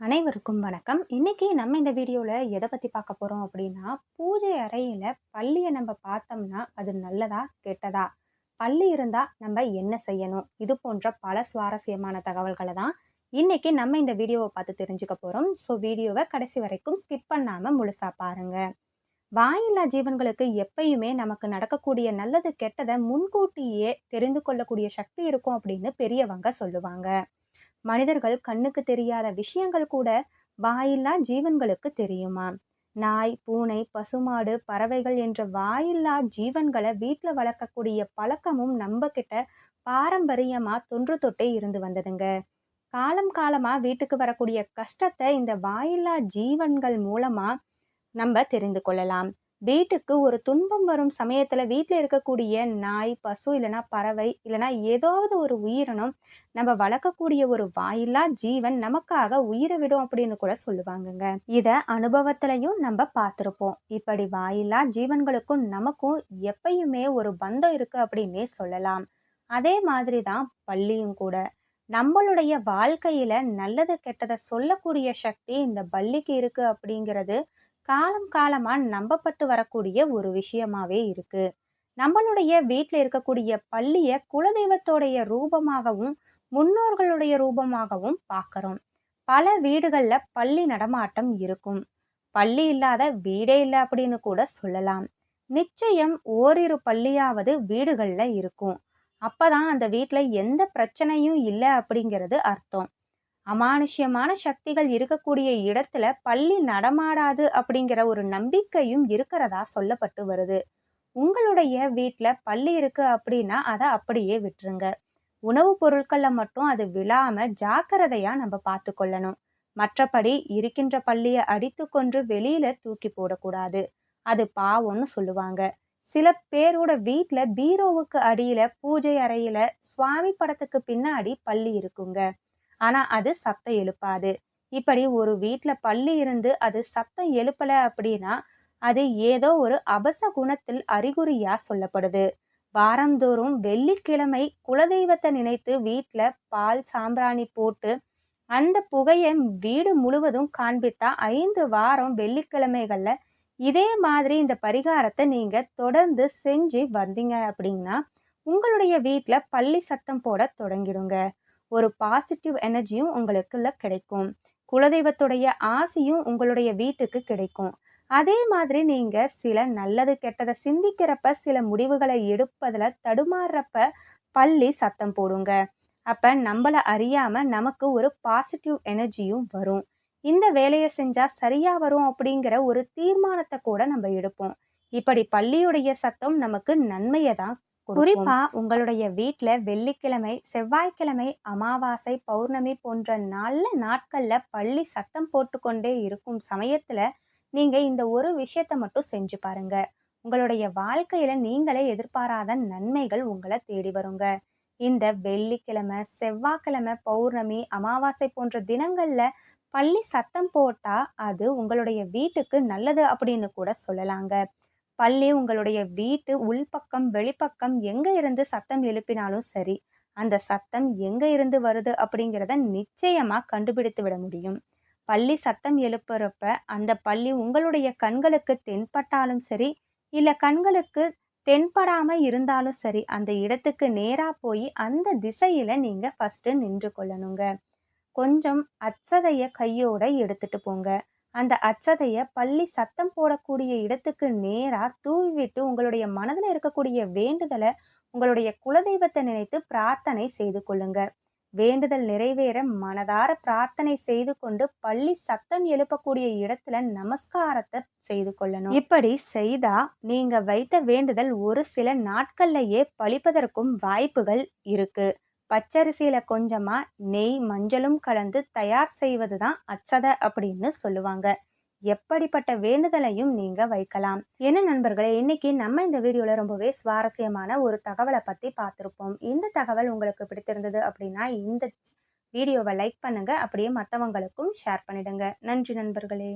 அனைவருக்கும் வணக்கம். இன்னைக்கு நம்ம இந்த வீடியோவில் எதை பற்றி பார்க்க போகிறோம் அப்படின்னா, பூஜை அறையில் பள்ளியை நம்ம பார்த்தோம்னா, அது நல்லதா? கெட்டதா? பள்ளி இருந்தால் நம்ம என்ன செய்யணும்? இது போன்ற பல சுவாரஸ்யமான தகவல்களை தான் இன்னைக்கு நம்ம இந்த வீடியோவை பார்த்து தெரிஞ்சுக்க போகிறோம் ஸோ வீடியோவை கடைசி வரைக்கும் ஸ்கிப் பண்ணாமல் முழுசாக பாருங்கள் வாயில்லா ஜீவன்களுக்கு எப்பயுமே நமக்கு நடக்கக்கூடிய நல்லது, கெட்டதை முன்கூட்டியே தெரிந்து கொள்ளக்கூடிய சக்தி இருக்கும் அப்படின்னு பெரியவங்க சொல்லுவாங்க. மனிதர்கள் கண்ணுக்கு தெரியாத விஷயங்கள் கூட வாயில்லா ஜீவன்களுக்கு தெரியுமா நாய், பூனை, பசுமாடு, பறவைகள் என்ற வாயில்லா ஜீவன்களை வீட்டில் வளர்க்கக்கூடிய பழக்கமும் நம்பகிட்ட பாரம்பரியமாக தொன்று தொட்டே இருந்து வந்ததுங்க. காலம் காலமாக வீட்டுக்கு வரக்கூடிய கஷ்டத்தை இந்த வாயில்லா ஜீவன்கள் மூலமாக நம்ம தெரிந்து கொள்ளலாம். வீட்டுக்கு ஒரு துன்பம் வரும் சமயத்துல வீட்டில் இருக்கக்கூடிய நாய், பசு இல்லைன்னா பறவை இல்லைன்னா ஏதாவது ஒரு உயிரினம் நம்ம வளர்க்கக்கூடிய ஒரு வாயில்லா ஜீவன் நமக்காக உயிரை விடும் அப்படின்னு கூட சொல்லுவாங்கங்க. இத அனுபவத்திலையும் நம்ம பார்த்துருப்போம் இப்படி வாயில்லா ஜீவன்களுக்கும் நமக்கும் எப்பயுமே ஒரு பந்தம் இருக்கு அப்படின்னே சொல்லலாம். அதே மாதிரி தான் பள்ளியும் கூட. நம்மளுடைய வாழ்க்கையில நல்லது, கெட்டதை சொல்லக்கூடிய சக்தி இந்த பள்ளிக்கு இருக்கு அப்படிங்கிறது காலம் காலமாக நம்பப்பட்டு வரக்கூடிய ஒரு விஷயமாவே இருக்கு. நம்மளுடைய வீட்டில் இருக்கக்கூடிய பள்ளியை குலதெய்வத்தோடைய ரூபமாகவும், முன்னோர்களுடைய ரூபமாகவும் பார்க்குறோம் பல வீடுகளில் பள்ளி நடமாட்டம் இருக்கும். பள்ளி இல்லாத வீடே இல்லை அப்படின்னு கூட சொல்லலாம். நிச்சயம் ஓரிரு பள்ளியாவது வீடுகளில் இருக்கும். அப்பதான் அந்த வீட்டில் எந்த பிரச்சனையும் இல்லை அப்படிங்கிறது அர்த்தம். அமானுஷ்யமான சக்திகள் இருக்கக்கூடிய இடத்துல பள்ளி நடமாடாது அப்படிங்கிற ஒரு நம்பிக்கையும் இருக்கிறதா சொல்லப்பட்டு வருது. உங்களுடைய வீட்டில் பள்ளி இருக்கு அப்படின்னா, அதை அப்படியே விட்டுருங்க. உணவுப் பொருட்களில் மட்டும் அது விழாம ஜாக்கிரதையா நம்ம பார்த்து கொள்ளணும் மற்றபடி இருக்கின்ற பள்ளியை அடித்து கொன்று வெளியில தூக்கி போடக்கூடாது. அது பாவம்னு சொல்லுவாங்க. சில பேரோட வீட்டில் பீரோவுக்கு அடியில, பூஜை அறையில, சுவாமி படத்துக்கு பின்னாடி பள்ளி இருக்குங்க. ஆனால் அது சத்தம் எழுப்பாது. இப்படி ஒரு வீட்டில் பள்ளி இருந்து அது சத்தம் எழுப்பலை அப்படின்னா, அது ஏதோ ஒரு அபசகுனத்தில் அறிகுறியா சொல்லப்படுது. வாரந்தோறும் வெள்ளிக்கிழமை குலதெய்வத்தை நினைத்து வீட்டில் பால், சாம்பிராணி போட்டு அந்த புகையை வீடு முழுவதும் காண்பித்தா ஐந்து வாரம் வெள்ளிக்கிழமைகளில் இதே மாதிரி இந்த பரிகாரத்தை நீங்கள் தொடர்ந்து செஞ்சு வந்தீங்க அப்படின்னா, உங்களுடைய வீட்டில் பள்ளி சத்தம் போட தொடங்கிடுங்க. ஒரு பாசிட்டிவ் எனர்ஜியும் உங்களுக்குள்ள கிடைக்கும். குலதெய்வத்துடைய ஆசியும் உங்களுடைய வீட்டுக்கு கிடைக்கும். அதே மாதிரி நீங்க சில நல்லது, கெட்டதை சிந்திக்கிறப்ப, சில முடிவுகளை எடுப்பதில் தடுமாறுறப்ப பள்ளி சத்தம் போடுங்க. அப்ப நம்மளை அறியாம நமக்கு ஒரு பாசிட்டிவ் எனர்ஜியும் வரும். இந்த வேலையை செஞ்சா சரியா வரும் அப்படிங்கிற ஒரு தீர்மானத்தை கூட நம்ம எடுப்போம். இப்படி பள்ளியுடைய சத்தம் நமக்கு நன்மையை தான் கொடுக்கும். குறிப்பா உங்களுடைய வீட்ல வெள்ளிக்கிழமை, செவ்வாய்க்கிழமை, அமாவாசை, பௌர்ணமி போன்ற நல்ல நாட்கள்ல பல்லி சத்தம் போட்டுக்கொண்டே இருக்கும் சமயத்துல, நீங்க இந்த ஒரு விஷயத்த மட்டும் செஞ்சு பாருங்க. உங்களுடைய வாழ்க்கையில நீங்களே எதிர்பாராத நன்மைகள் உங்கள தேடி வருங்க. இந்த வெள்ளிக்கிழமை, செவ்வாய்க்கிழமை, பௌர்ணமி, அமாவாசை போன்ற தினங்கள்ல பல்லி சத்தம் போட்டா, அது உங்களுடைய வீட்டுக்கு நல்லது அப்படின்னு கூட சொல்லலாங்க. பள்ளி உங்களுடைய வீட்டு உள்பக்கம், வெளிப்பக்கம் எங்கே இருந்து சத்தம் எழுப்பினாலும் சரி, அந்த சத்தம் எங்கே இருந்து வருது அப்படிங்கிறத நிச்சயமாக கண்டுபிடித்து விட முடியும். பள்ளி சத்தம் எழுப்புறப்ப, அந்த பள்ளி உங்களுடைய கண்களுக்கு தென்பட்டாலும் சரி, இல்லை கண்களுக்கு தென்படாமல் இருந்தாலும் சரி, அந்த இடத்துக்கு நேராக போய் அந்த திசையில் நீங்கள் ஃபஸ்ட்டு நின்று கொள்ளணுங்க. கொஞ்சம் அச்சதைய கையோட எடுத்துகிட்டு போங்க. அந்த அச்சதைய பள்ளி சத்தம் போடக்கூடிய இடத்துக்கு நேரா தூவிவிட்டு உங்களுடைய மனதில் இருக்கக்கூடிய வேண்டுதலை உங்களுடைய குலதெய்வத்தை நினைத்து பிரார்த்தனை செய்து கொள்ளுங்க. வேண்டுதல் நிறைவேற மனதார பிரார்த்தனை செய்து கொண்டு பள்ளி சத்தம் எழுப்பக்கூடிய இடத்துல நமஸ்காரத்தை செய்து கொள்ளணும். இப்படி செய்தா நீங்க வைத்த வேண்டுதல் ஒரு சில நாட்கள்லயே பழிப்பதற்கும் வாய்ப்புகள் இருக்கு. பச்சரிசியில கொஞ்சமா நெய், மஞ்சளும் கலந்து தயார் செய்வது தான் அச்சதை அப்படின்னு சொல்லுவாங்க. எப்படிப்பட்ட வேண்டுதலையும் நீங்க வைக்கலாம். என்ன நண்பர்களே, இன்னைக்கு நம்ம இந்த வீடியோல ரொம்பவே சுவாரஸ்யமான ஒரு தகவலை பத்தி பார்த்துருப்போம் இந்த தகவல் உங்களுக்கு பிடித்திருந்தது அப்படின்னா, இந்த வீடியோவை லைக் பண்ணுங்க. அப்படியே மற்றவங்களுக்கும் ஷேர் பண்ணிடுங்க. நன்றி நண்பர்களே!